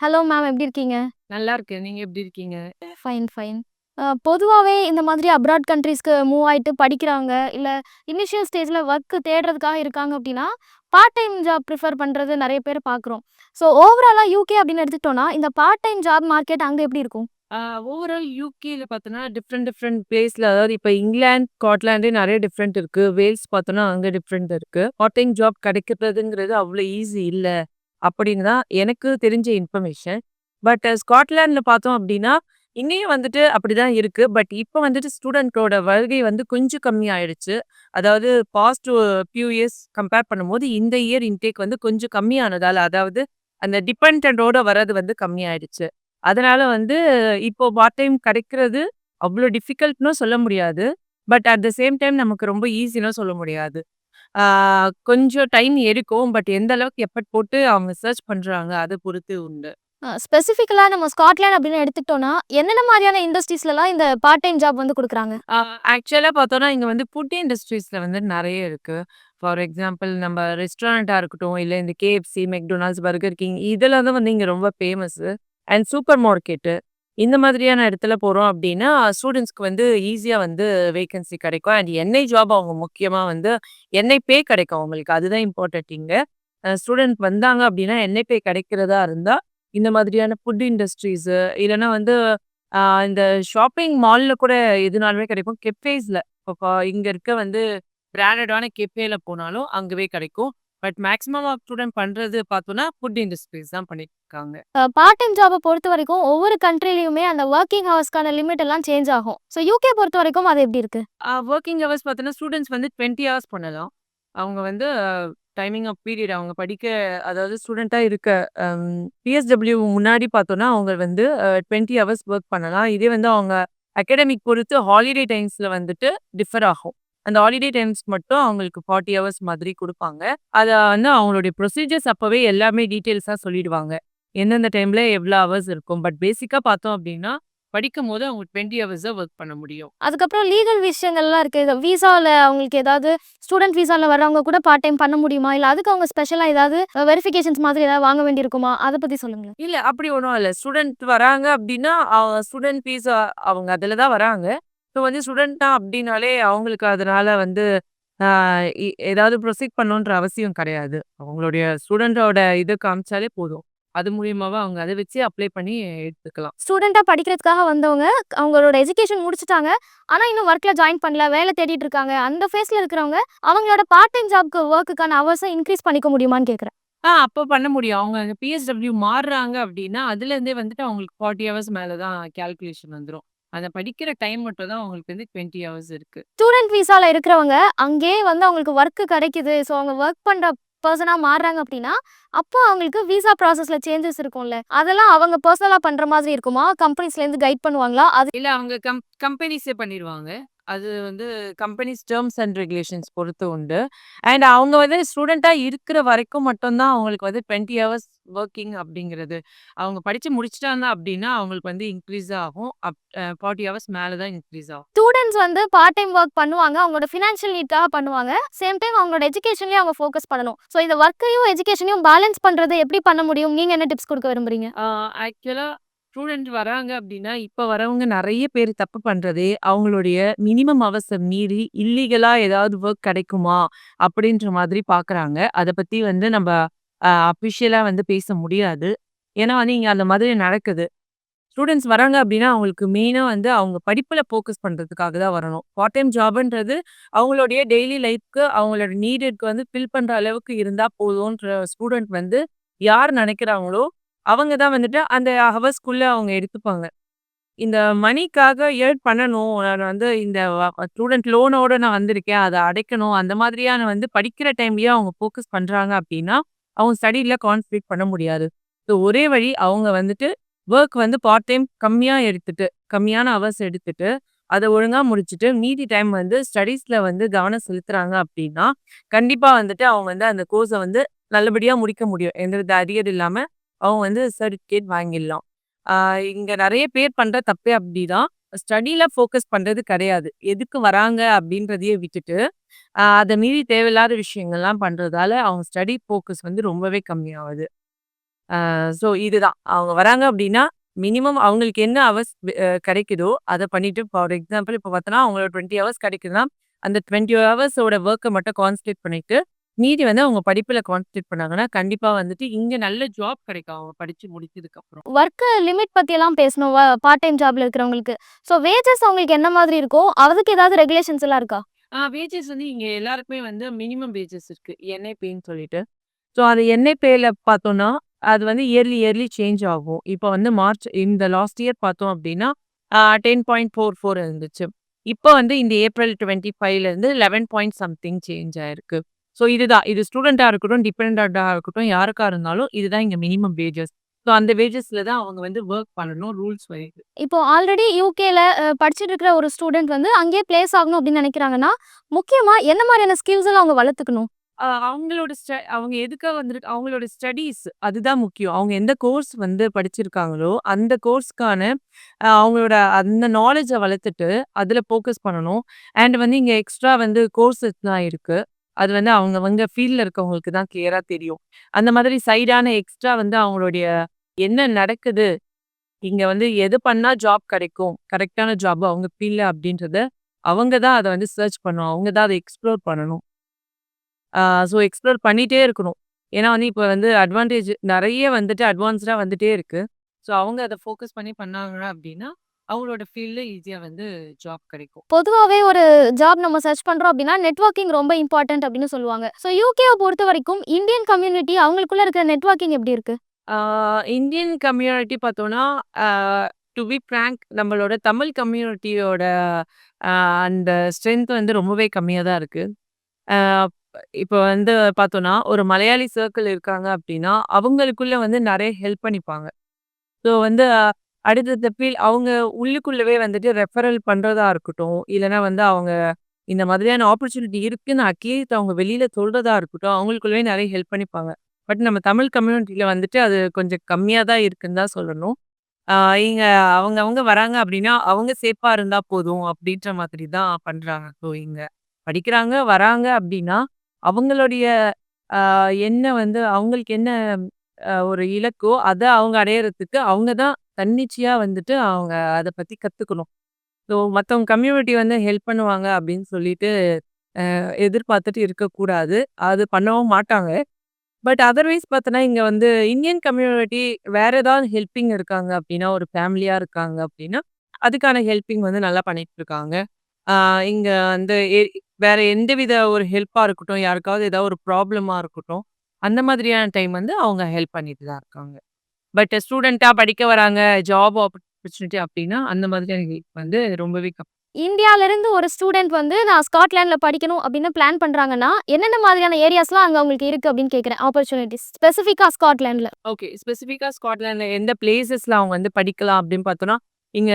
Hello ma'am எப்படி இருக்கீங்க? நல்லா இருக்கேன். நீங்க எப்படி இருக்கீங்க? Fine, fine. அ பொதுவாவே இந்த மாதிரி அப்ராட் கண்ட்ரீஸ்க்கு மூவ் ஆயிட்டு படிக்கிறாங்க, இல்ல இனிஷியல் ஸ்டேஜ்ல ஒர்க் தேடுறதுக்காக இருக்காங்க அப்படின்னா, பார்ட் டைம் ஜாப் ப்ரிஃபர் பண்றது நெறைய பேர் பார்க்குறோம். ஸோ ஓவராலா யூகே அப்படின்னு எடுத்துக்கிட்டோம்னா, இந்த பார்ட் டைம் ஜாப் மார்க்கெட் அங்க எப்படி இருக்கும்? ஆ ஓவரால் யூகேல பார்த்தோன்னா, டிஃப்ரெண்ட் டிஃப்ரெண்ட் பிளேஸ்ல அதாவது இப்ப இங்கிலாந்து, ஸ்காட்லாண்டே நெறைய டிஃப்ரெண்ட் இருக்கு. வேல்ஸ் பார்த்தோன்னா, அங்க டிஃப்ரெண்ட் இருக்கு. பார்ட் டைம் ஜாப் கிடைக்கிறதுங்கிறது அவ்வளோ ஈஸி இல்ல, அப்படின்னு தான் எனக்கு தெரிஞ்ச இன்ஃபர்மேஷன். பட் ஸ்காட்லாண்டில் பார்த்தோம் அப்படின்னா, இங்கேயும் வந்துட்டு அப்படிதான் இருக்கு. பட் இப்போ வந்துட்டு ஸ்டூடெண்ட்டோட வருகை வந்து கொஞ்சம் கம்மி ஆயிடுச்சு. அதாவது பாஸ்ட் ஃபியூ இயர்ஸ் கம்பேர் பண்ணும்போது, இந்த இயர் இன்டேக் வந்து கொஞ்சம் கம்மியானதால் அதாவது அந்த டிபெண்டன்ட்டோட வர்றது வந்து கம்மியாயிடுச்சு. அதனால வந்து இப்போ பார்ட் டைம் கிடைக்கிறது அவ்வளோ டிஃபிகல்ட்னும் சொல்ல முடியாது. But at the same time நமக்கு ரொம்ப ஈஸினும் சொல்ல முடியாது. ஆ கொஞ்சம் டைம் எடுக்கும். பட் எந்த அளவுக்கு எஃபர்ட் போட்டு அவங்க சர்ச் பண்றாங்க, அத பொறுத்து உண்டு. அ ஸ்பெசிஃபிக்கலா நம்ம ஸ்காட்லாண்ட் அப்படின்னு எடுத்துக்கிட்டோம்னா, என்னென்ன மாரியான இண்டஸ்ட்ரீஸ்லலாம் இந்த பார்ட் டைம் ஜாப் வந்து குடுக்குறாங்க? ஆ ஆக்சுவலா பார்த்தோம்னா, இங்க வந்து ஃபுட் இண்டஸ்ட்ரீஸ்ல வந்து நெறைய இருக்கு. ஃபார் எக்ஸாம்பிள் நம்ம ரெஸ்டாரண்ட்டா இருக்கட்டும், இல்ல இந்த KFC, மெக்டொனால்ட்ஸ், பர்கர் கிங் இதெல்லாம் தான் வந்து இங்க ரொம்ப ஃபேமஸு. And super market. இந்த மாதிரியான இடத்துல போகிறோம் அப்படின்னா, ஸ்டூடெண்ட்ஸ்க்கு வந்து ஈஸியாக வந்து வேக்கன்சி கிடைக்கும். அண்ட் என்ஐ ஜாப் அவங்க முக்கியமாக வந்து என்ஐ பே கிடைக்கும் அவங்களுக்கு. அதுதான் இம்பார்ட்டன்ட் இங்கே ஸ்டூடெண்ட் வந்தாங்க அப்படின்னா, என்ஐ பே கிடைக்கிறதா இருந்தால் இந்த மாதிரியான ஃபுட் இண்டஸ்ட்ரீஸு இல்லைன்னா வந்து இந்த ஷாப்பிங் மால்ல கூட எதுனாலுமே கிடைக்கும். கெஃபேஸில் இப்போ இங்கே இருக்க வந்து பிராண்டடான கெஃபேல போனாலும் அங்கவே கிடைக்கும். பட் மேக்ஸிமம் ஆஃப் ஸ்டூடெண்ட் பண்ணுறது பார்த்தோன்னா ஃபுட் இண்டஸ்ட்ரீஸ் தான் பண்ணி இருக்காங்க. பார்ட் டைம் ஜாப்ப பொறுத்தவரைக்கும் ஒவ்வொரு கண்ட்ரிலயுமே அந்த வொர்க்கிங் ஹவர்ஸ்க்கான லிமிட் எல்லாம் சேஞ்ச் ஆகும். ஸோ யூகே பொறுத்தவரைக்கும் அது எப்படி இருக்கு? ஆ வொர்க்கிங் ஹவர்ஸ் பார்த்தோன்னா, ஸ்டூடண்ட்ஸ் வந்து 20 ஹவர்ஸ் பண்ணலாம். அவங்க வந்து டைமிங் ஆஃப் பீரியட் அவங்க படிக்க அதாவது ஸ்டூடண்ட்டா இருக்க பிஎஸ்டபிள்யூ முன்னாடி பார்த்தோம்னா, அவங்க வந்து 20 ஹவர்ஸ் வொர்க் பண்ணலாம். இதே வந்து அவங்க அகாடமிக் பொறுத்து ஹாலிடே டைம்ஸ்ல வந்துட்டு டிஃபர் ஆகும். அந்த ஹாலிடே டைம்ஸ் மட்டும் அவங்களுக்கு 40 ஹவர்ஸ் மாதிரி குடுப்பாங்க. அத வந்து அவங்களுடைய ப்ரொசீஜர்ஸ் அப்பவே எல்லாமே டீட்டெயில்ஸா சொல்லிடுவாங்க. எந்தெந்த டைம்ல எவ்வளோ ஹவர்ஸ் இருக்கும். பட் பேசிக்கா பார்த்தோம் அப்படின்னா, படிக்கும்போது அவங்க 20 ஹவர்ஸ் தான் வொர்க் பண்ண முடியும். அதுக்கப்புறம் லீகல் விஷயங்கள்லாம் இருக்கு. விசால அவங்களுக்கு ஏதாவது ஸ்டூடண்ட் விசால வர்றவங்க கூட பார்ட் டைம் பண்ண முடியுமா? இல்ல அதுக்கு அவங்க ஸ்பெஷலா ஏதாவது வெரிஃபிகேஷன்ஸ் மாதிரி ஏதாவது வாங்க வேண்டியிருக்குமா? அத பத்தி சொல்லுங்களேன். இல்ல அப்படி ஒண்ணும் இல்ல. ஸ்டூடண்ட் வராங்க அப்படின்னா, ஸ்டூடண்ட் விசா அவங்க அதுல தான் வராங்க. ஸோ வந்து ஸ்டூடண்ட் தான் அப்படின்னாலே அவங்களுக்கு அதனால வந்து ஏதாவது ப்ரொசீட் பண்ணணுன்ற அவசியம் கிடையாது. அவங்களுடைய ஸ்டூடண்ட்டோட இத காமிச்சாலே போதும். அது மூலியமாவே அவங்க அத வச்சு அப்ளை பண்ணி எடுத்துக்கலாம். ஸ்டூடண்ட்டா படிக்கிறதுக்காக வந்தவங்க, அவங்களோட எஜுகேஷன் முடிச்சுட்டாங்க. ஆனா இன்னும் ஒர்க்ல ஜாயின் பண்ணல. வேலை தேடிட்டு இருக்காங்க. அந்த ஃபேஸ்ல இருக்கிறவங்க, அவங்களோட பார்ட் டைம் ஜாப்க்கு வொர்க்குக்கான ஹவர்ஸ இன்கிரீஸ் பண்ணிக்க முடியுமான்னு கேட்கிறேன். ஆ அப்ப பண்ண முடியும். அவங்க அங்க பிஎஸ்டபிள்யூ மாறுறாங்க அப்படின்னா, அதுலேருந்தே வந்துட்டு அவங்களுக்கு 40 ஹவர்ஸ் மேல தான் கால்குலேஷன் வந்துரும். அந்த படிக்கிற டைம் மட்டும் தான் அவங்களுக்கு வந்து 20 ஹவர்ஸ் இருக்கு. ஸ்டூடண்ட் விசால இருக்கிறவங்க, அங்கேயே வந்து அவங்களுக்கு ஒர்க் கிடைக்குது. ஸோ அவங்க ஒர்க் பண்ற பர்சனாக மாறுறாங்க அப்படின்னா, அப்போ அவங்களுக்கு விசா ப்ராசஸ்ல சேஞ்சஸ் இருக்கும்ல. அதெல்லாம் அவங்க பர்சனலாக பண்ற மாதிரி இருக்குமா? கம்பெனிஸ்லேருந்து கைட் பண்ணுவாங்களா? அது இல்லை அவங்க கம் கம்பெனிஸே பண்ணிடுவாங்க அது வந்து கம்பெனிஸ் டெர்ம்ஸ் அண்ட் ரெகுலேஷன்ஸ் பொறுத்து உண்டு. அண்ட் அவங்க வந்து ஸ்டூடண்ட்டா இருக்கிற வரைக்கும் மட்டும் தான் அவங்களுக்கு வந்து 20 ஹவர்ஸ் வொர்க்கிங் அப்படிங்கிறது. அவங்க படிச்சு முடிச்சுட்டாங்க அப்படின்னா, அவங்களுக்கு வந்து இன்க்ரீஸ் ஆகும். அப் 40 ஹவர்ஸ் மேல தான் இன்க்ரீஸ் ஆகும். ஸ்டூடண்ட்ஸ் வந்து பார்ட் டைம் வொர்க் பண்ணுவாங்க. அவங்களோட ஃபினான்ஷியல் நீட்காக பண்ணுவாங்க. சேம் டைம் அவங்களோட எஜுகேஷன்லயும் அவங்க ஃபோக்கஸ் பண்ணணும். ஸோ இந்த ஒர்க்கையும், எஜுகேஷனையும் பேலன்ஸ் பண்றது எப்படி பண்ண முடியும்? நீங்க என்ன டிப்ஸ் குடுக்க விரும்புறீங்க? ஆ ஆக்சுவலா ஸ்டூடெண்ட் வராங்க அப்படின்னா, இப்ப வரவங்க நெறைய பேர் தப்பு பண்றதே, அவங்களுடைய மினிமம் ஹவர்ஸ மீறி இல்லீகலா ஏதாவது வொர்க் கிடைக்குமா? அப்படின்ற மாதிரி பார்க்குறாங்க. அத பத்தி வந்து நம்ப அ அஃபிஷியலா வந்து பேச முடியாது. ஏன்னா வந்து இங்க அந்த மாதிரி நடக்குது. ஸ்டூடெண்ட்ஸ் வராங்க அப்படின்னா, அவங்களுக்கு மெயினா வந்து அவங்க படிப்புல ஃபோக்கஸ் பண்றதுக்காக தான் வரணும். பார்ட் டைம் ஜாப்ன்றது அவங்களுடைய டெய்லி லைஃப்க்கு அவங்களோட நீடட்க்கு வந்து ஃபில் பண்ற அளவுக்கு இருந்தா போதுன்ற ஸ்டூடெண்ட் வந்து யார் நினைக்கிறாங்களோ, அவங்க தான் வந்துட்டு அந்த ஹவர்ஸ்க்குள்ளே அவங்க எடுத்துப்பாங்க. இந்த மணிக்காக ஏர்ட் பண்ணணும். நான் வந்து இந்த ஸ்டூடெண்ட் லோனோட நான் வந்திருக்கேன். அதை அடைக்கணும். அந்த மாதிரியான வந்து படிக்கிற டைம்லேயே அவங்க ஃபோக்கஸ் பண்ணுறாங்க அப்படின்னா, அவங்க ஸ்டடியில் கான்சன்ட்ரேட் பண்ண முடியாது. ஸோ ஒரே வழி அவங்க வந்துட்டு ஒர்க் வந்து பார்ட் டைம் கம்மியாக எடுத்துட்டு, கம்மியான ஹவர்ஸ் எடுத்துட்டு, அதை ஒழுங்காக முடிச்சுட்டு, மீதி டைம் வந்து ஸ்டடீஸில் வந்து கவனம் செலுத்துகிறாங்க அப்படின்னா, கண்டிப்பாக வந்துட்டு அவங்க வந்து அந்த கோர்ஸை வந்து நல்லபடியாக முடிக்க முடியும். எந்த வித அரியர் இல்லாமல் அவங்க வந்து சர்டிஃபிகேட் வாங்கிடலாம். இங்கே நிறைய பேர் பண்ணுற தப்பே அப்படிதான். ஸ்டடியில் ஃபோக்கஸ் பண்ணுறது கிடையாது. எதுக்கு வராங்க அப்படின்றதையே விட்டுட்டு, அதை மீறி தேவையில்லாத விஷயங்கள்லாம் பண்ணுறதால அவங்க ஸ்டடி ஃபோக்கஸ் வந்து ரொம்பவே கம்மியாகுது ஸோ இதுதான். அவங்க வராங்க அப்படின்னா மினிமம் அவங்களுக்கு என்ன ஹவர்ஸ் கிடைக்குதோ, அதை பண்ணிட்டு ஃபார் எக்ஸாம்பிள் இப்போ பார்த்தோன்னா, அவங்களோட டுவெண்ட்டி ஹவர்ஸ் கிடைக்குதுன்னா, அந்த 20 ஹவர்ஸோட ஒர்க்கை மட்டும் கான்சன்ட்ரேட் பண்ணிட்டு, மீதி வந்து அவங்க படிப்புல கான்சன்ட்ரேட் பண்ணாங்கன்னா, கண்டிப்பா வந்துட்டு இங்க நல்ல ஜாப் கிடைக்கும். அவங்க படிச்சு முடிச்சதுக்கப்புறம். ஒர்க் லிமிட் பத்தியெல்லாம் பேசணும். வ பார்ட் டைம் ஜாப்ல இருக்கிறவங்களுக்கு. ஸோ வேஜஸ் அவங்களுக்கு என்ன மாதிரி இருக்கோ, அதுக்கு ஏதாவது ரெகுலேஷன்ஸ் எல்லாம் இருக்கா? ஆ வேஜஸ் வந்து இங்க எல்லாருக்குமே வந்து மினிமம் வேஜஸ் இருக்கு. என்ஐபின்னு சொல்லிட்டு. ஸோ அது என்ஐபில பார்த்தோம்னா, அது வந்து இயர்லி இயர்லி சேஞ்ச் ஆகும். இப்ப வந்து மார்ச் இந்த லாஸ்ட் இயர் பார்த்தோம் அப்டின்னா, அ 10.44 இருந்துச்சு. இப்ப வந்து இந்த ஏப்ரல் 25லேருந்து 11 பாயிண்ட் சம்திங் சேஞ்ச் ஆயிருக்கு. ஸோ இதுதான். இது ஸ்டூடெண்ட்டா இருக்கட்டும், டிபெண்டன்ட்டா இருக்கட்டும், யாருக்கா இருந்தாலும் இதுதான் இங்க மினிமம் வேஜஸ். ஸோ அந்த வேஜஸ்ல தான் அவங்க வந்து வொர்க் பண்ணணும் ரூல்ஸ் வைஸ். இப்போ ஆல்ரெடி யுகேல படிச்சுட்டு இருக்கிற ஒரு ஸ்டூடெண்ட் வந்து அங்கேயே பிளேஸ் ஆகணும் அப்டின்னு நெனைக்கிறாங்கன்னா, முக்கியமா என்ன மாரியான ஸ்கில்ஸ் எல்லாம் அவங்க வளர்த்துக்கணும்? அவங்களோட ஸ்ட அவங்க எதுக்காக வந்திருக்கு அவங்களோட ஸ்டடீஸ் அதுதான் முக்கியம். அவங்க எந்த கோர்ஸ் வந்து படிச்சிருக்காங்களோ, அந்த கோர்ஸ்க்கான அவங்களோட அந்த நாலேட்ஜ வளர்த்துட்டு, அதுல ஃபோக்கஸ் பண்ணணும். அண்ட் வந்து இங்க எக்ஸ்ட்ரா வந்து கோர்ஸஸ்லாம் இருக்கு. அது வந்து அவங்கவங்க ஃபீல்டில் இருக்கவங்களுக்கு தான் கிளியராக தெரியும். அந்த மாதிரி சைடான எக்ஸ்ட்ரா வந்து அவங்களுடைய என்ன நடக்குது? இங்கே வந்து எது பண்ணால் ஜாப் கிடைக்கும்? கரெக்டான ஜாப் அவங்க ஃபீல்டில் அப்படின்றத அவங்க தான் அதை வந்து சர்ச் பண்ணணும். அவங்க தான் அதை எக்ஸ்ப்ளோர் பண்ணணும். ஸோ எக்ஸ்ப்ளோர் பண்ணிகிட்டே இருக்கணும். ஏன்னா வந்து இப்போ வந்து அட்வான்டேஜ் நிறைய வந்துட்டு அட்வான்ஸ்டாக வந்துட்டே இருக்குது ஸோ அவங்க அதை ஃபோக்கஸ் பண்ணி பண்ணாங்க அப்படின்னா அவங்களோட ஃபீல்ட்ல ஈஸியா வந்து ஜாப் கிடைக்கும். பொதுவாவே ஒரு ஜாப் நம்ம சர்ச் பண்றோம் அப்டின்னா, நெட்வொர்க்கிங் ரொம்ப இம்பார்ட்டன்ட் அப்டின்னு சொல்லுவாங்க. ஸோ யுகேவ பொறுத்தவரைக்கும் இந்தியன் கம்யூனிட்டி அவங்களுக்குள்ள இருக்கிற நெட்வொர்க்கிங் எப்டி இருக்கு? இந்தியன் கம்யூனிட்டி பார்த்தோம்னா, ஆ டூ பி ஃபிராங்க் நம்மளோட தமிழ் கம்யூனிட்டியோட அந்த ஸ்ட்ரென்த் வந்து ரொம்பவே கம்மியா தான் இருக்கு. ஆ இப்ப வந்து பார்த்தோம்னா, ஒரு மலையாளி சர்க்கிள் இருக்காங்க அப்டின்னா, அவங்களுக்குள்ள வந்து நெறைய ஹெல்ப் பண்ணிப்பாங்க. ஸோ வந்து அடுத்தடுத்த ஃபீல் அவங்க உள்ளுக்குள்ளவே வந்துட்டு ரெஃபரல் பண்றதா இருக்கட்டும், இல்லன்னா வந்து அவங்க இந்த மாதிரியான ஆப்பர்ச்சுனிட்டி இருக்குன்னு அட்லீஸ்ட் அவங்க வெளியில சொல்றதா இருக்கட்டும், அவங்களுக்குள்ளவே நெறைய ஹெல்ப் பண்ணிப்பாங்க. பட் நம்ம தமிழ் கம்யூனிட்டில வந்துட்டு அது கொஞ்சம் கம்மியா தான் இருக்குன்னு தான் சொல்லணும். ஆ இங்க அவங்க அவங்க வராங்க அப்படின்னா அவங்க சேஃபா இருந்தா போதும் அப்படின்ற மாதிரி தான் பண்றாங்க. ஸோ இங்க படிக்கிறாங்க, வராங்க அப்படின்னா அவங்களுடைய ஆ என்ன வந்து அவங்களுக்கு என்ன அ ஒரு இலக்கோ, அத அவங்க அடையறதுக்கு அவங்க தான் தன்னிச்சையாக வந்துட்டு அவங்க அதை பற்றி கற்றுக்கணும் ஸோ மற்றவங்க கம்யூனிட்டி வந்து ஹெல்ப் பண்ணுவாங்க அப்படின்னு சொல்லிட்டு எதிர்பார்த்துட்டு இருக்கக்கூடாது. அது பண்ணவும் மாட்டாங்க. பட் அதர்வைஸ் பார்த்தோன்னா, இங்கே வந்து இந்தியன் கம்யூனிட்டி வேற ஏதாவது ஹெல்ப்பிங் இருக்காங்க அப்படின்னா ஒரு ஃபேமிலியாக இருக்காங்க அப்படின்னா அதுக்கான ஹெல்ப்பிங் வந்து நல்லா பண்ணிட்டு இருக்காங்க. இங்கே வந்து எ வேற எந்தவித ஒரு ஹெல்ப்பாக இருக்கட்டும், யாருக்காவது ஏதாவது ஒரு ப்ராப்ளமாக இருக்கட்டும், அந்த மாதிரியான டைம் வந்து அவங்க ஹெல்ப் பண்ணிட்டு தான் இருக்காங்க. பட் ஸ்டூடெண்ட்டா படிக்க வராங்க, ஜாப் ஆப்பர்ச்சுனிட்டி அப்டின்னா, அந்த மாதிரியான ஹெல்ப் வந்து ரொம்பவே கம் இந்தியாலருந்து ஒரு ஸ்டூடெண்ட் வந்து நான் ஸ்காட்லாண்ட்ல படிக்கணும் அப்டின்னு பிளான் பண்றாங்கன்னா, என்னென்ன மாதிரியான ஏரியாஸ்லாம் அங்க அவங்களுக்கு இருக்கு அப்டின்னு கேட்கிறேன். ஆப்பர்ச்சுனிட்டீஸ் ஸ்பெசிஃபிக்கா ஸ்காட்லாண்ட்ல. ஓகே. ஸ்பெசிஃபிக்கா ஸ்காட்லாண்ட்ல எந்த பிளேஸஸ்ல அவங்க வந்து படிக்கலாம் அப்டின்னு பார்த்தோம்னா, இங்க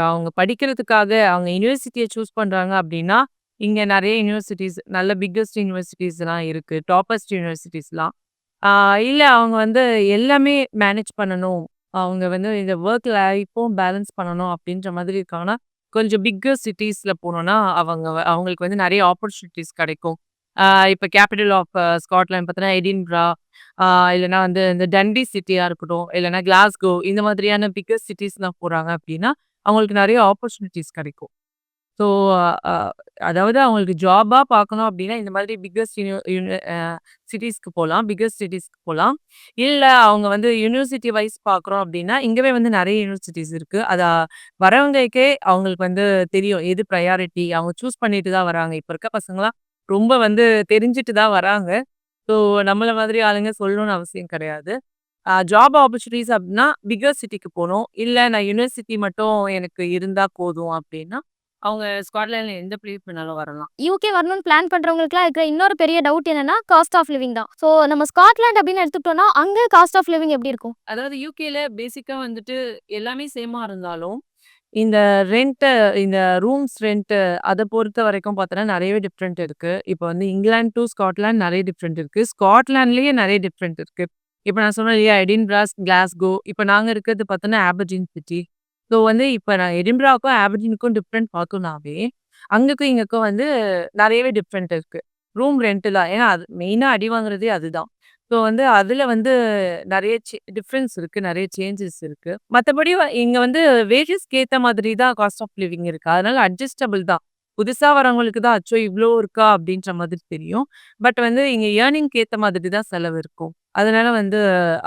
அவங்க படிக்கிறதுக்காக அவங்க யுனிவர்சிட்டிய சூஸ் பண்றாங்க அப்டின்னா, இங்க நெறைய யுனிவர்சிட்டீஸ் நல்ல பிக்கஸ்ட் யுனிவர்சிட்டீஸ்லாம் இருக்கு. டாப்பஸ்ட் யுனிவர்சிட்டீஸ்லாம். இல்லை அவங்க வந்து எல்லாமே மேனேஜ் பண்ணணும். அவங்க வந்து இந்த ஒர்க் லைஃப்பும் பேலன்ஸ் பண்ணணும் அப்படின்ற மாதிரி இருக்காங்கன்னா, கொஞ்சம் பிக்கர் சிட்டீஸ்ல போனோம்னா, அவங்க அவங்களுக்கு வந்து நிறைய ஆப்பர்ச்சுனிட்டீஸ் கிடைக்கும். இப்போ இப்ப கேப்பிட்டல் ஆஃப் ஸ்காட்லாண்ட் பார்த்தோன்னா, எடின்பரா ஆ வந்து இந்த டண்டி சிட்டியா இருக்கட்டும், இல்லைன்னா கிளாஸ்கோ இந்த மாதிரியான பிக்கர் சிட்டீஸ்லாம் போறாங்க அப்படின்னா அவங்களுக்கு நிறைய ஆப்பர்ச்சுனிட்டீஸ் கிடைக்கும். ஸோ அதாவது அவங்களுக்கு ஜாபாக பார்க்கணும் அப்படின்னா இந்த மாதிரி பிக்கஸ்ட் யூனி யூனி சிட்டிஸ்க்கு போகலாம் பிக்கஸ்ட் சிட்டிஸ்க்கு போகலாம் இல்லை அவங்க வந்து யுனிவர்சிட்டி வைஸ் பார்க்குறோம் அப்படின்னா இங்கவே வந்து நிறைய யூனிவர்சிட்டிஸ் இருக்குது அதை வரவங்களுக்கே அவங்களுக்கு வந்து தெரியும். எது ப்ரையாரிட்டி அவங்க சூஸ் பண்ணிட்டு தான் வராங்க. இப்போ இருக்க பசங்களாம் ரொம்ப வந்து தெரிஞ்சுட்டு தான் வராங்க. ஸோ நம்மளை மாதிரி ஆளுங்க சொல்லணும்னு அவசியம் கிடையாது. ஜாப் ஆப்பர்ச்சுனிட்டிஸ் அப்படின்னா பிகர் சிட்டிக்கு போகணும் இல்லை நான் யுனிவர்சிட்டி மட்டும் எனக்கு இருந்தால் போதும் அப்படின்னா அவங்க ஸ்காட்லாண்ட்ல எந்த பிளேஸ் வேணாலும் வரலாம். யுகே வரணும்னு பிளான் பண்றவங்களுக்குலாம் இருக்கிற இன்னொரு பெரிய டவுட் என்னன்னா, காஸ்ட் ஆஃப் லிவிங் தான். ஸோ நம்ம ஸ்காட்லாண்ட் அப்டின்னு எடுத்துக்கிட்டோம்னா, அங்க காஸ்ட் ஆஃப் லிவிங் எப்டி இருக்கும்? அதாவது யுகேல பேசிக்கா வந்துட்டு எல்லாமே சேமா இருந்தாலும், இந்த ரென்ட் இந்த ரூம்ஸ் ரென்ட் அத பொறுத்த வரைக்கும் பார்த்தோன்னா, நெறையவே டிஃபரெண்ட் இருக்கு. இப்ப வந்து இங்கிலாந்து டூ ஸ்காட்லாண்ட் நெறைய டிஃபரெண்ட் இருக்கு. ஸ்காட்லாண்ட்லயே நெறைய டிஃபரெண்ட் இருக்கு. இப்ப நான் சொன்னேன் இல்லையா? எடின்பரா, கிளாஸ்கோ இப்ப நாங்க இருக்கிறது பார்த்தோன்னா, ஆபர்டீன் சிட்டி. ஸோ வந்து இப்போ நான் எடின்பராவுக்கும், ஆபர்டீனுக்கும் டிஃப்ரெண்ட் பார்த்தோம்னாவே, அங்கேக்கும் இங்கேக்கும் வந்து நிறையவே டிஃப்ரெண்ட் இருக்குது ரூம் ரெண்ட்டுலாம் ஏன்னா அது மெயினாக அடி வாங்குறதே அதுதான். ஸோ வந்து அதில் வந்து நிறைய சே இருக்குது நிறைய சேஞ்சஸ் இருக்குது மற்றபடி இங்கே வந்து வேஜஸ்க்கு ஏற்ற மாதிரி தான் காஸ்ட் ஆஃப் லிவிங் இருக்குது அதனால அட்ஜஸ்டபிள் தான். புதுசாக வரவங்களுக்கு தான் அச்சோ! இவ்வளோ இருக்கா? அப்படின்ற மாதிரி தெரியும். பட் வந்து இங்கே ஏர்னிங்க்கு ஏற்ற மாதிரி தான் செலவு இருக்கும். அதனால வந்து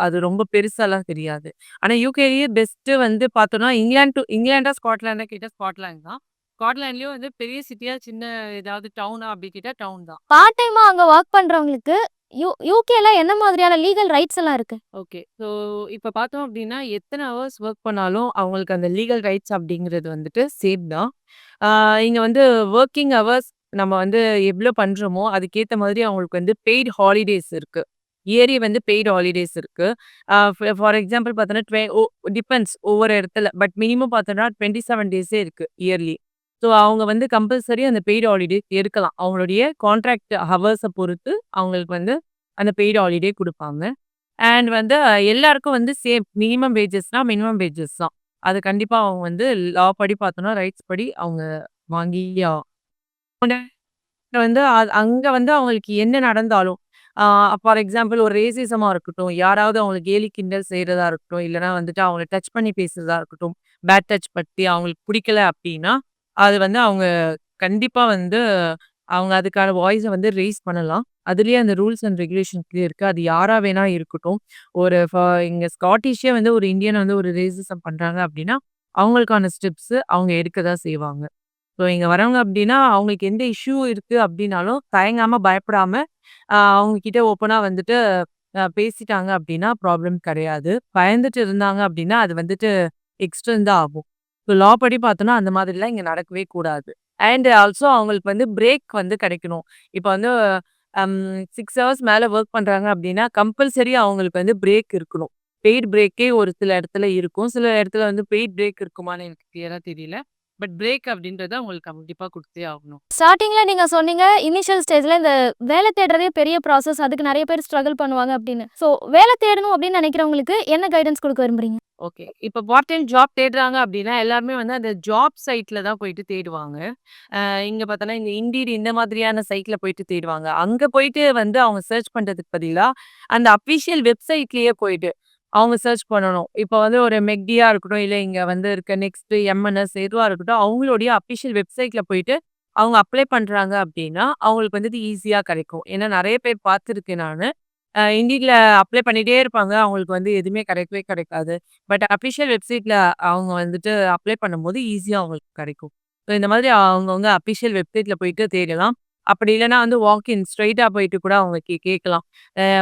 அது ரொம்ப பெருசாலாம் தெரியாது. ஆனா யுகேலயே பெஸ்ட்டு வந்து பார்த்தோம்னா, இங்கிலாந்து இங்கிலாண்டா, ஸ்காட்லாண்டா கேட்டா ஸ்காட்லாண்ட் தான். ஸ்காட்லாண்ட்லயும் வந்து பெரிய சிட்டியா, சின்ன ஏதாவது டவுனா அப்டி கேட்டா டவுன் தான். பார்ட் டைமா அங்க வொர்க் பண்றவங்களுக்கு யு யுகேல என்ன மாதிரியான லீகல் ரைட்ஸ் எல்லாம் இருக்கு? ஓகே. ஸோ இப்ப பார்த்தோம் அப்டின்னா, எத்தன ஹவர்ஸ் வொர்க் பண்ணாலும் அவங்களுக்கு அந்த லீகல் ரைட்ஸ் அப்டிங்கிறது வந்துட்டு சேம் தான். ஆ இங்க வந்து வொர்க்கிங் ஹவர்ஸ் நம்ம வந்து எவ்ளோ பண்றோமோ, அதுக்கேத்த மாதிரி அவங்களுக்கு வந்து பெய்ட் ஹாலிடேஸ் இருக்கு. இயர்லி வந்து பெய்டு ஹாலிடேஸ் இருக்கு. ஃபார் எக்ஸாம்பிள் பார்த்தோன்னா ட்வெ டிபெண்ட்ஸ் ஒவ்வொரு இடத்துல. பட் மினிமம் பார்த்தோன்னா டுவெண்ட்டி செவன் டேஸே இருக்கு இயர்லி. ஸோ அவங்க வந்து கம்பல்சரி அந்த பெய்டு ஹாலிடே எடுக்கலாம். அவங்களுடைய கான்ட்ராக்ட் ஹவர்ஸ பொறுத்து அவங்களுக்கு வந்து அந்த பெய்டு ஹாலிடே கொடுப்பாங்க அண்ட் வந்து எல்லாருக்கும் வந்து சேம் மினிமம் வேஜஸ்னா மினிமம் வேஜஸ் தான். அது கண்டிப்பா அவங்க வந்து லா படி பார்த்தோன்னா ரைட்ஸ் படி அவங்க வாங்கியா வந்து அது அங்க வந்து அவங்களுக்கு என்ன நடந்தாலும், ஃபார் எக்ஸாம்பிள் ஒரு ரேசிசமாக இருக்கட்டும், யாராவது அவங்களுக்கு கேலி கிண்டல் செய்கிறதா இருக்கட்டும், இல்லைனா வந்துட்டு அவங்கள டச் பண்ணி பேசுறதா இருக்கட்டும், பேட் டச் பற்றி அவங்களுக்கு பிடிக்கல அப்படின்னா அது வந்து அவங்க கண்டிப்பாக வந்து அவங்க அதுக்கான வாய்ஸை வந்து ரேஸ் பண்ணலாம். அதுலேயே அந்த ரூல்ஸ் அண்ட் ரெகுலேஷன்ஸ்லயே இருக்குது அது யாராக வேணா இருக்கட்டும். ஒரு ஃப இங்க ஸ்காட்டிஷே வந்து ஒரு இந்தியன் வந்து ஒரு ரேசிசம் பண்ணுறாங்க அப்படின்னா அவங்களுக்கான ஸ்டெப்ஸு அவங்க எடுக்க தான் செய்வாங்க. ஸோ இங்கே வரவங்க அப்படின்னா அவங்களுக்கு எந்த இஷ்யூ இருக்குது அப்படின்னாலும் தயங்காமல் பயப்படாமல் அவங்கக்கிட்ட அவங்க வந்துட்டு பேசிட்டாங்க அப்படின்னா ப்ராப்ளம் கிடையாது. பயந்துட்டு இருந்தாங்க அப்படின்னா அது வந்துட்டு எக்ஸ்டெண்ட் தான் ஆகும். ஸோ லா படி பார்த்தோன்னா அந்த மாதிரிலாம் இங்கே நடக்கவே கூடாது. அண்ட் ஆல்சோ அவங்களுக்கு வந்து பிரேக் வந்து கிடைக்கணும். இப்போ வந்து சிக்ஸ் ஹவர்ஸ் மேலே ஒர்க் பண்ணுறாங்க அப்படின்னா கம்பல்சரி அவங்களுக்கு வந்து பிரேக் இருக்கணும். பெய்ட் பிரேக்கே ஒரு சில இடத்துல இருக்கும். சில இடத்துல வந்து பெய்ட் பிரேக் இருக்குமான்னு எனக்கு கிளியராக தெரியல. பட் பிரேக் அப்டின்றத அவங்களுக்கு கண்டிப்பா குடுத்தே ஆகணும். ஸ்டார்ட்டிங்ல நீங்க சொன்னீங்க, இனிஷியல் ஸ்டேஜ்ல இந்த வேல தேடுறதே பெரிய ப்ராசஸ். அதுக்கு நெறைய பேர் ஸ்ட்ரகிள் பண்ணுவாங்க அப்டின்னு. ஸோ வேல தேடணும் அப்டின்னு நெனைக்கிறவங்களுக்கு என்ன கைடன்ஸ் குடுக்க விரும்புறீங்க? ஓகே. இப்ப பார்ட் டைம் ஜாப் தேடுறாங்க அப்டின்னா, எல்லாருமே வந்து அந்த ஜாப் சைட்ல தான் போயிட்டு தேடுவாங்க. இங்க பார்த்தோம்னா, இந்த Indeed இந்த மாதிரியான சைட்ல போயிட்டு தேடுவாங்க. அங்க போயிட்டு வந்து அவங்க சர்ச் பண்றதுக்கு பதிலா, அந்த அஃபிஷியல் வெப்சைட்லயே போயிட்டு அவங்க சர்ச் பண்ணணும். இப்போ வந்து ஒரு மெக்டியா இருக்கட்டும், இல்லை இங்க வந்து இருக்க நெக்ஸ்ட், எம்என்எஸ் எதுவாக இருக்கட்டும், அவங்களுடைய அஃபிஷியல் வெப்சைட்ல போயிட்டு அவங்க அப்ளை பண்றாங்க அப்படின்னா அவங்களுக்கு வந்துட்டு ஈஸியா கிடைக்கும். ஏன்னா நிறைய பேர் பார்த்துருக்கேன் நான் இண்டிகில் அப்ளை பண்ணிட்டே இருப்பாங்க. அவங்களுக்கு வந்து எதுவுமே கிடைக்கவே கிடைக்காது. பட் அஃபிஷியல் வெப்சைட்ல அவங்க வந்துட்டு அப்ளை பண்ணும்போது ஈஸியா அவங்களுக்கு கிடைக்கும். ஸோ இந்த மாதிரி அவங்கவுங்க அஃபிஷியல் வெப்சைட்ல போயிட்டு தேடலாம். அப்படி இல்லைன்னா வந்து வாக்கிங் ஸ்ட்ரைட்டாக போயிட்டு கூட அவங்க கே கேட்கலாம்.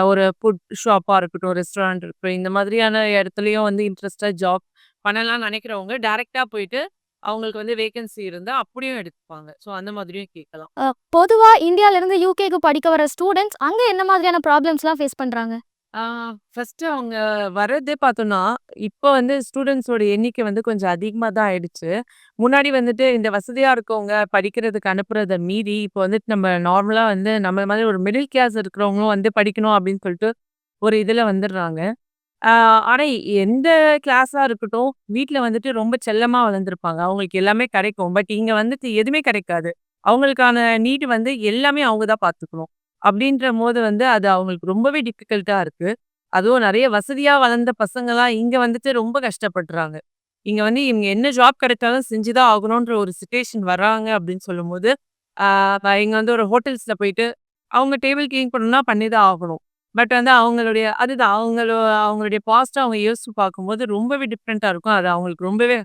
ஒரு ஃபுட் ஷாப்பாக இருக்கட்டும், ரெஸ்டாரண்ட் இருக்கட்டும், இந்த மாதிரியான இடத்துலையும் வந்து இன்ட்ரெஸ்டாக ஜாப் பண்ணலாம்னு நினைக்கிறவங்க டேரெக்டாக போயிட்டு அவங்களுக்கு வந்து வேக்கன்சி இருந்தால் அப்படியும் எடுத்துப்பாங்க. ஸோ அந்த மாதிரியும் கேட்கலாம். பொதுவாக இந்தியாவிலேருந்து யூகேக்கு யுகேக்கு படிக்க வர ஸ்டூடெண்ட்ஸ் அங்கே என்ன மாதிரியான ப்ராப்ளம்ஸ்லாம் ஃபேஸ் பண்ணுறாங்க ஃபஸ்ட்டு ஃபர்ஸ்ட்டு அவங்க வர்றதே பார்த்தோன்னா இப்போ வந்து ஸ்டூடண்ட்ஸோட எண்ணிக்கை வந்து கொஞ்சம் அதிகமா தான் ஆயிடுச்சு. முன்னாடி வந்துட்டு இந்த வசதியா இருக்கவங்க படிக்கிறதுக்கு அனுப்புறத மீறி, இப்போ வந்துட்டு நம்ம நார்மலா வந்து நம்மள மாதிரி ஒரு மிடில் கிளாஸ் இருக்கிறவங்களும் வந்து படிக்கணும் அப்படின்னு சொல்லிட்டு ஒரு இதில் வந்துடுறாங்க. ஆ ஆனா எந்த கிளாஸா இருக்கட்டும், வீட்ல வந்துட்டு ரொம்ப செல்லமா வளர்ந்துருப்பாங்க. அவங்களுக்கு எல்லாமே கிடைக்கும். பட் இங்க வந்துட்டு எதுவுமே கிடைக்காது. அவங்களுக்கான நீட் வந்து எல்லாமே அவங்க தான் பார்த்துக்கணும். அப்டின்றபோது வந்து அது அவங்களுக்கு ரொம்பவே டிஃபிகல்ட்டாக இருக்கு. அதுவும் நிறைய வசதியாக வளர்ந்த பசங்களாம் இங்கே வந்துட்டு ரொம்ப கஷ்டப்படுறாங்க. இங்கே வந்து இவங்க என்ன ஜாப் கிடைச்சாலும் செஞ்சு தான் ஆகணுன்ற ஒரு சுச்சுவேஷன் வர்றாங்க அப்படின்னு சொல்லும்போது, இங்கே வந்து ஒரு ஹோட்டல்ஸ்ல போயிட்டு அவங்க டேபிள் கிளீன் பண்ணணும்னா பண்ணி தான் ஆகணும். பட் வந்து அவங்களுடைய அதுதான் அவங்களோ அவங்களுடைய பாஸ்ட்டை அவங்க யோசிச்சு பார்க்கும்போது ரொம்பவே டிஃப்ரெண்ட்டாக இருக்கும். அது அவங்களுக்கு ரொம்பவே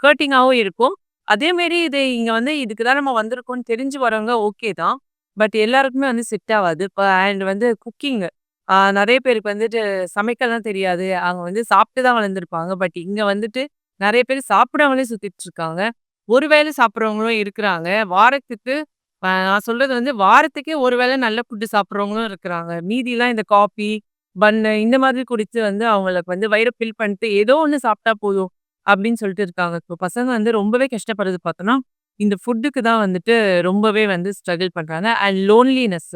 ஹர்ட்டிங்காகவும் இருக்கும். அதே மாரி இது இங்கே வந்து இதுக்கு தான் நம்ம வந்திருக்கோம்னு தெரிஞ்சு வரவங்க ஓகே தான். பட் எல்லாருக்குமே வந்து செட் ஆகாது இப்போ அண்ட் வந்து குக்கிங் நிறைய பேருக்கு வந்துட்டு சமைக்கலாம் தெரியாது. அவங்க வந்து சாப்பிட்டு தான் வளர்ந்துருப்பாங்க. பட் இங்க வந்துட்டு நிறைய பேர் சாப்பிடாமலே சுத்திட்டு இருக்காங்க. ஒரு வேளை சாப்பிடுறவங்களும் இருக்கிறாங்க. வாரத்துக்கு நான் சொல்றது வந்து வாரத்துக்கே ஒரு வேளை நல்ல ஃபுட்டு சாப்பிட்றவங்களும் இருக்கிறாங்க. மீதிலாம் இந்த காஃபி, பன்னு இந்த மாதிரி குடித்து வந்து அவங்களுக்கு வந்து வயிறு ஃபில் பண்ணிட்டு ஏதோ ஒன்று சாப்பிட்டா போதும் அப்படின்னு சொல்லிட்டு இருக்காங்க. இப்போ பசங்க வந்து ரொம்பவே கஷ்டப்படுறது பார்த்தோன்னா இந்த ஃபுட்டுக்கு தான் வந்துட்டு ரொம்பவே வந்து ஸ்ட்ரகிள் பண்ணுறாங்க அண்ட் லோன்லினெஸ்.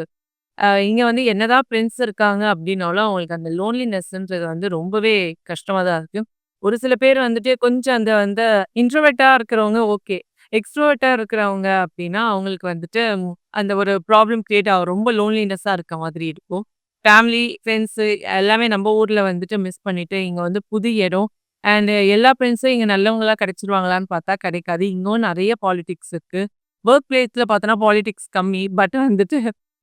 இங்கே வந்து என்னதான் ஃப்ரெண்ட்ஸ் இருக்காங்க அப்படின்னாலும் அவங்களுக்கு அந்த லோன்லினஸ்ன்றது வந்து ரொம்பவே கஷ்டமாக தான் இருக்கு. ஒரு சில பேர் வந்துட்டு கொஞ்சம் அந்த வந்து இன்ட்ரோவெட்டாக இருக்கிறவங்க ஓகே. எக்ஸ்ட்ரோவெட்டாக இருக்கிறவங்க அப்படின்னா அவங்களுக்கு வந்துட்டு அந்த ஒரு ப்ராப்ளம் கிரியேட் ஆகும். ரொம்ப லோன்லினஸ்ஸாக இருக்க மாதிரி இருக்கும். ஃபேமிலி, ஃப்ரெண்ட்ஸு எல்லாமே நம்ம ஊரில் வந்துட்டு மிஸ் பண்ணிவிட்டு இங்கே வந்து புது இடம். அண்ட் எல்லா ஃப்ரெண்ட்ஸும் இங்கே நல்லவங்களா கிடைச்சிருவாங்களான்னு பார்த்தா கிடைக்காது. இங்கும் நிறைய பாலிடிக்ஸ் இருக்குது ஒர்க் பிளேஸில் பார்த்தோன்னா பாலிடிக்ஸ் கம்மி. பட் வந்துட்டு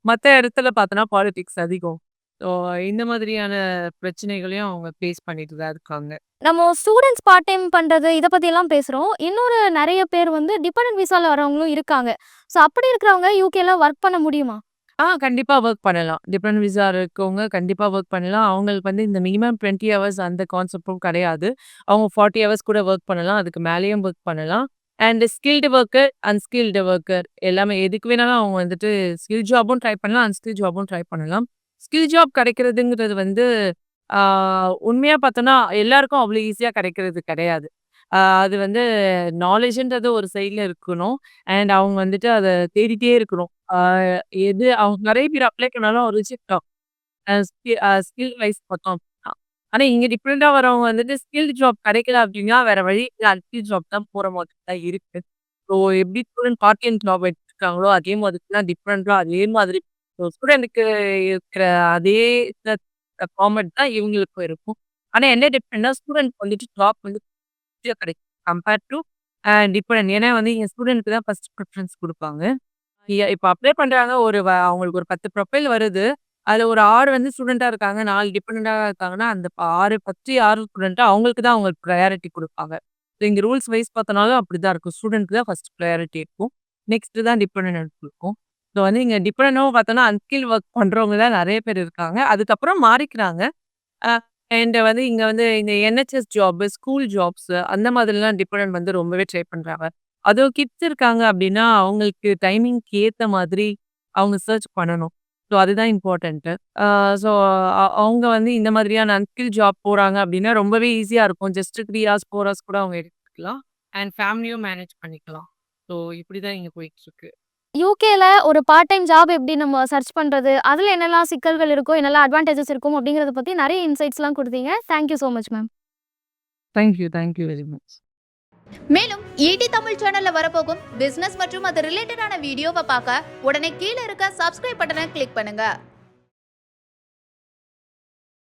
மற்ற இடத்துல பார்த்தோன்னா பாலிடிக்ஸ் அதிகம். ஸோ இந்த மாதிரியான பிரச்சனைகளையும் அவங்க ஃபேஸ் பண்ணிட்டு தான் இருக்காங்க. நம்ம ஸ்டூடெண்ட்ஸ் பார்ட் டைம் பண்ணுறது இதை பற்றிலாம் பேசுகிறோம் இன்னொரு நிறைய பேர் வந்து டிபெண்ட் விசாவில் வரவங்களும் இருக்காங்க. ஸோ அப்படி இருக்கிறவங்க யூகேல ஒர்க் பண்ண முடியுமா? ஆ கண்டிப்பா ஒர்க் பண்ணலாம். டிப்ரெண்ட் விசா இருக்கவங்க கண்டிப்பா ஒர்க் பண்ணலாம். அவங்களுக்கு வந்து இந்த மினிமம் 20 ஹவர்ஸ் அந்த கான்செப்டும் கிடையாது. அவங்க 40 ஹவர்ஸ் கூட ஒர்க் பண்ணலாம். அதுக்கு மேலேயும் ஒர்க் பண்ணலாம். And skilled worker, unskilled worker எல்லாமே எதுக்கு வேணாலும் அவங்க வந்துட்டு ஸ்கில் ஜாப்பும் ட்ரை பண்ணலாம். அன்ஸ்கில் ஜாபும் ட்ரை பண்ணலாம். ஸ்கில் ஜாப் கிடைக்கிறதுங்கிறது வந்து ஆ உண்மையா பார்த்தோம்னா எல்லாருக்கும் அவ்வளோ ஈஸியா கிடைக்கிறது கிடையாது. அது வந்து நாலேஜ்ன்றது ஒரு சைட்ல இருக்கணும். அண்ட் அவங்க வந்துட்டு அத தேடிட்டே இருக்கணும். எது அவங்க நெறைய பேர் அப்ளை பண்ணாலும் ரிஜெக்ட் ஆகும். அ ஸ்கி அ ஸ்கில் வைஸ் பார்த்தோம் அப்டின்னா. ஆனா இங்க டிஃபரெண்ட்டா வரவங்க வந்துட்டு ஸ்கில் ஜாப் கிடைக்கல அப்டின்னா, வேற வழி இல்ல அன்ஸ்கில் ஜாப் தான் போற மாதிரி தான் இருக்கு. ஸோ எப்படி ஸ்டூடண்ட் பார்ட் டைம் ஜாப் எடுத்துருக்காங்களோ, அதே மாதிரி தான் டிஃபரெண்ட்டா அதே மாதிரி ஸோ ஸ்டூடண்ட்க்கு இருக்கிற அதே ஃபார்மேட் தான் இவங்களுக்கும் இருக்கும். ஆனா என்ன டிஃபரெண்ட்னா ஸ்டூடண்ட் வந்துட்டு ஜாப் வந்து ஈஸியாக கிடைக்கும். கம்பேர் டு அ ஏன்னா வந்து என் ஸ்டூடெண்ட்க்கு தான் ஃபர்ஸ்ட் ப்ரிஃபரன்ஸ் கொடுப்பாங்க இப்போ அப்ளை பண்றாங்க ஒரு அவங்களுக்கு ஒரு 10 ப்ரொஃபைல் வருது. அதுல ஒரு ஆறு வந்து ஸ்டூடெண்ட்டா இருக்காங்க. நாலு டிபெண்ட்டாக இருக்காங்கன்னா, அந்த ஆறு ஃபஸ்ட்டு ஆறு ஸ்டூடெண்ட்டாக அவங்களுக்கு தான் அவங்களுக்கு ப்ரையாரிட்டி கொடுப்பாங்க ஸோ இங்க ரூல்ஸ் வைஸ் பார்த்தோம்னாலும் அப்படிதான் இருக்கும். ஸ்டூடெண்ட்க்கு தான் ஃபர்ஸ்ட் ப்ரையாரிட்டி இருக்கும். நெக்ஸ்ட் தான் டிபெண்ட் இருக்கும். ஸோ வந்து இங்க டிபெண்டன்ட்டும் பார்த்தோம்னா, அன்ஸ்கில் ஒர்க் பண்றவங்க தான் நிறைய பேர் இருக்காங்க. அதுக்கப்புறம் மாறிக்கிறாங்க. அண்ட் வந்து இங்க வந்து இந்த என்ஹெச்எஸ் ஜாப், ஸ்கூல் ஜாப்ஸ் அந்த மாதிரிலாம் டிபெண்டன்ட் வந்து ரொம்பவே ட்ரை பண்றாங்க. அதுவும் கிட்ஸ் இருக்காங்க அப்படின்னா, அவங்களுக்கு டைமிங்க்கு ஏத்த மாதிரி அவங்க சர்ச் பண்ணணும். ஸோ அதுதான் இம்பார்ட்டன்ட்டு. ஸோ அ அவங்க வந்து இந்த மாதிரியான அன்ஸ்கில் ஜாப் போறாங்க அப்படின்னா, ரொம்பவே ஈஸியா இருக்கும். ஜஸ்ட் 3 ஹார்ஸ், 4 ஹார்ஸ் கூட அவங்க எடுத்துக்கலாம். அண்ட் ஃபேமிலியும் மேனேஜ் பண்ணிக்கலாம். ஸோ இப்படி தான் இங்க போயிட்டுருக்கு. யுகேல ஒரு பார்ட் டைம் ஜாப் எப்படி நம்ம சர்ச் பண்றது? அதுல என்னலாம் சிக்கல்கள் இருக்கும்? என்னலாம் அட்வான்டேஜஸ் இருக்கும்? அப்படிங்கிறத பத்தி நெறைய இன்சைட்ஸ்லாம் குடுத்தீங்க. Thank you so much ma'am. Thank you. Thank you very much. மேலும் ஈடி தமிழ் சேனல்ல வரப்போகும் பிசினஸ் மற்றும் அது ரிலேட்டடான வீடியோவை பார்க்க உடனே கீழே இருக்க சப்ஸ்கிரைப் பட்டனை கிளிக் பண்ணுங்க